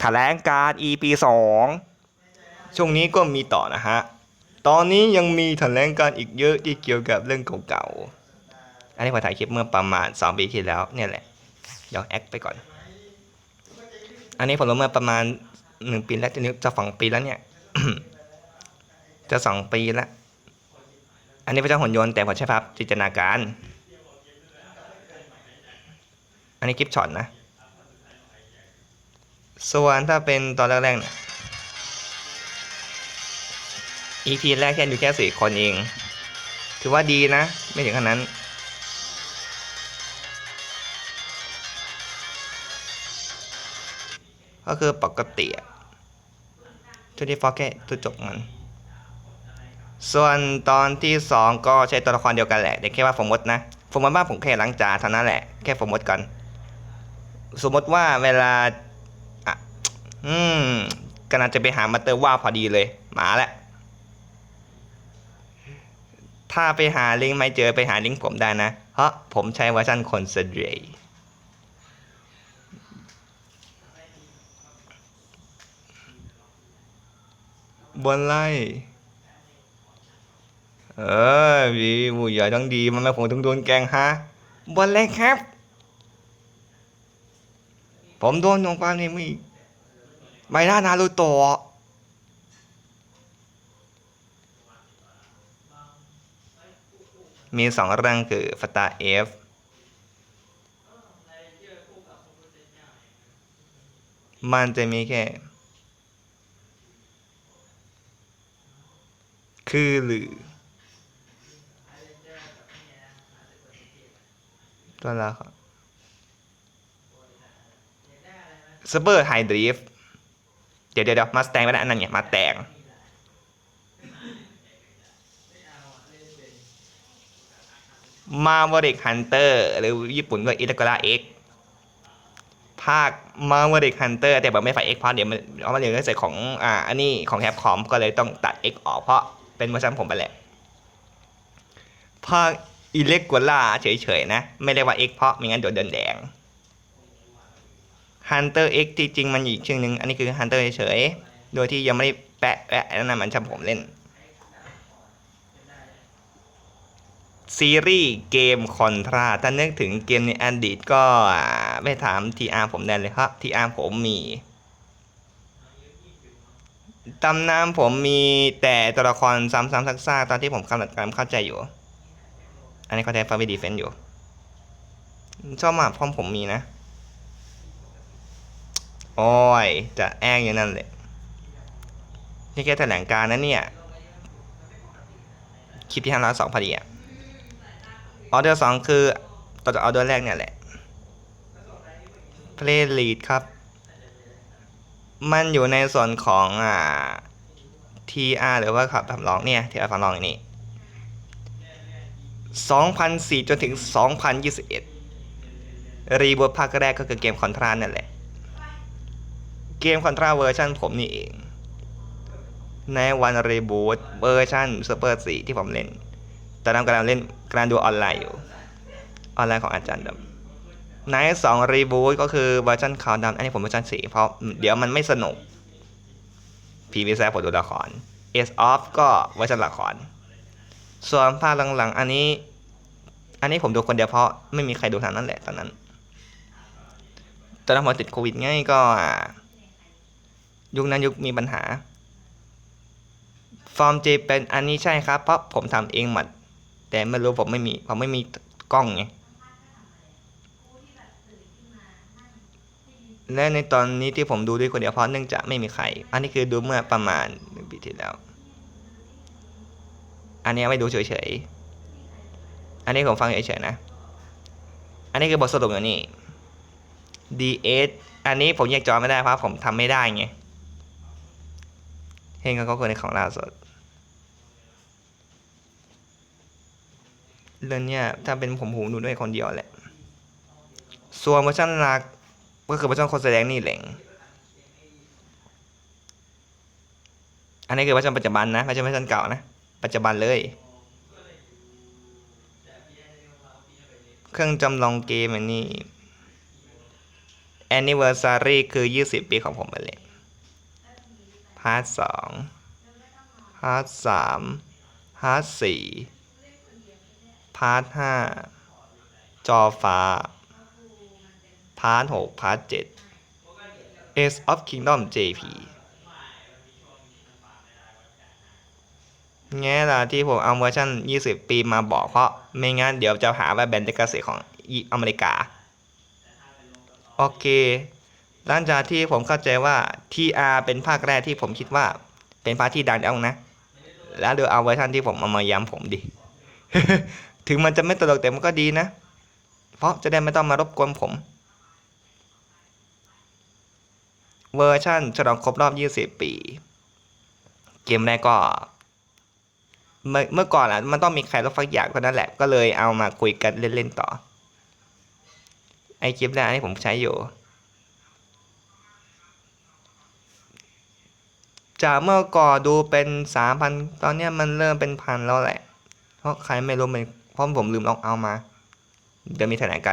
แถลงการ EP 2 ช่วงนี้ก็มีต่อนะฮะ ตอนนี้ยังมีแถลงการอีกเยอะที่เกี่ยวกับเรื่องเก่าๆ อันนี้ผมถ่ายคลิปเมื่อประมาณ 2 ปีที่แล้วเนี่ยแหละยองแอคไปก่อน อันนี้ผมลงเมื่อประมาณ 1 ปีแล้วจะนี้จะสองปีแล้วเนี่ย จะสองปีแล้ว อันนี้พระเจ้าหุ่นยนต์แต่ผมใช้ภาพจินตนาการ อันนี้คลิปช็อตนะ ส่วนถ้าเป็นตอนแรกๆเนี่ย EP แรกแค่อยู่แค่สี่คนเอง ถือว่าดีนะ ไม่ถึงขนาดนั้น ก็คือปกติอะทุกที่ฟอแค่ตัวจบมัน ส่วนตอนที่สองก็ใช้ตัวละครเดียวกันแหละแต่แค่ว่าสมมตินะสมมติว่าผมแค่ล้างจานเท่านั้นแหละ แค่สมมติก่อน สมมติว่าเวลา อืมกำลังจะไปหามาเตอร์ว่าพอดีเลย มาแล้วถ้าไปหาลิงก์ไม่เจอไปหาลิงก์ผมได้นะ เพราะผมใช้เวอร์ชันคอนเซนเทรตบนไล่ เออวีผู้ใหญ่ทั้งดี มันไม่ผมต้องโดนแกงฮะบนเลยครับ ผมโดนตรงความนี่มี ใบหน้านารูโตะมีสองเรื่องคือฟตาเอฟมันจะมีแค่ คือหรือ ตัวละครสเปอร์ไฮดรีฟ เดี๋ยวเดี๋ยวเดี๋ยวมาสแตงไปแล้วอันนั้นเนี่ยมาแตงมาเวริกฮันเตอร์หรือญี่ปุ่นก็อิตากราเอ็กภาคมาเวริกฮันเตอร์แต่แบบไม่ใส่เอ็กเพราะเดี๋ยวมันเอามาเรียนก็ใส่ของอ่าอันนี้ของแคปคอมก็เลยต้องตัดเอ็กออกเพราะเป็นเวอร์ชันผมไปแหละภาคอิเล็กกัวล่าเฉยๆนะ ไม่ได้ว่า X เพราะไม่งั้นเดี๋ยวเดินแดง Hunter X ที่จริงมันอีกชื่อหนึ่งอันนี้คือ Hunter เฉยๆโดยที่ยังไม่ได้แปะแปะนั่นนะมันชำผมเล่น ซีรีส์เกมคอนทราถ้านึกถึงเกมในอดีตก็อ่าไปถาม TR ผมได้เลยครับ TR ผมมีตำนานผมมีแต่ตัวละครซ้ำๆซักๆตอนที่ผมกำลังเข้าใจอยู่ อันนี้เขาใช้ฟาวิดีเฟนอยู่ชอบมากพร้อมผมมีนะ โอ้ยจะแอ้งอยู่นั่นเลยนี่แค่แถลงการนะเนี่ย คลิปที่ห้าร้อยสองพอดีอะออเดอร์สองคือต่อจากออเดอร์แรกเนี่ยแหละ Play Lead ครับ มันอยู่ในส่วนของอ่า TR หรือว่าขับทำรองเนี่ย TR ทำรองอย่างนี้2004 จนถึง 2021 รีบูทภาคแรกก็คือเกมคอนทรานั่นแหละ เกมคอนทราเวอร์ชันผมนี่เอง ในวันรีบูทเวอร์ชันซูเปอร์4ที่ผมเล่นตอนนั้นกำลังเล่นกำลังดูออนไลน์อยู่ ออนไลน์ของอาจารย์ดำในสองรีบูทก็คือเวอร์ชันขาวดำอันนี้ผมเวอร์ชันสีเพราะเดี๋ยวมันไม่สนุกพีวีแซผมดูละคร S off ก็เวอร์ชันละคร ส่วนภาคหลังๆ อันนี้ อันนี้ผมดูคนเดียวเพราะไม่มีใครดูทางนั้นแหละตอนนั้นตอนนั้นผมติดโควิดไงก็ ยุคนั้นยุคมีปัญหา ฟอร์มเจเป็นอันนี้ใช่ครับ เพราะผมทำเองหมด แต่ไม่รู้ผมไม่มีผมไม่มีกล้องไงและในตอนนี้ที่ผมดูด้วยคนเดียวเพราะเนื่องจากไม่มีใคร อันนี้คือดูเมื่อประมาณหนึ่งปีที่แล้ว อันนี้ไม่ดูเฉยๆ อันนี้ผมฟังเฉยๆนะ อันนี้คือบทสรุปอย่างนี้ DS อันนี้ผมแยกจอไม่ได้เพราะผมทำไม่ได้ไง เห็นก็คนในของล่าสุดเรื่องเนี้ยถ้าเป็นผมผมดูด้วยคนเดียวแหละ ส่วนเวอร์ชันหลักก็คือเวอร์ชันคนแสดงนี่แหล่งอันนี้คือเวอร์ชันปัจจุบันนะไม่ใช่เวอร์ชันเก่านะ ปัจจุบันเลย เครื่องจำลองเกมอันนี้ anniversary คือ 20 ปีของผมไปเลย พาร์ทสองพาร์ทสามพาร์ทสี่พาร์ทห้าจอฟ้า พาร์ทหกพาร์ทเจ็ด Ace of Kingdom JP แง่ละที่ผมเอาเวอร์ชัน20 ปีมาบอกเพราะไม่งั้นเดี๋ยวจะหาว่าแบนด์เกษตรของอเมริกา โอเค หลังจากที่ผมเข้าใจว่า TR เป็นภาคแรกที่ผมคิดว่า เป็นภาคที่ดังแล้วนะ แล้วเดี๋ยวเอาเวอร์ชันที่ผมเอามาย้ำผมดิ ถึงมันจะไม่ตลกแต่มันก็ดีนะ เพราะจะได้ไม่ต้องมารบกวนผม เวอร์ชันฉลองครบรอบ 20 ปี เกมแรกก็ เมื่อก่อนอะ มันต้องมีใครรับฟักอย่างคนนั้นแหละ ก็เลยเอามาคุยกันเล่นๆต่อ ไอคลิปแรกที่ผมใช้อยู่ จากเมื่อก่อนดูเป็นสามพันตอนนี้มันเริ่มเป็นพันแล้วแหละ เพราะใครไม่รู้มันเพราะผมลืมล็อกเอามา เดี๋ยวมีแถลงการ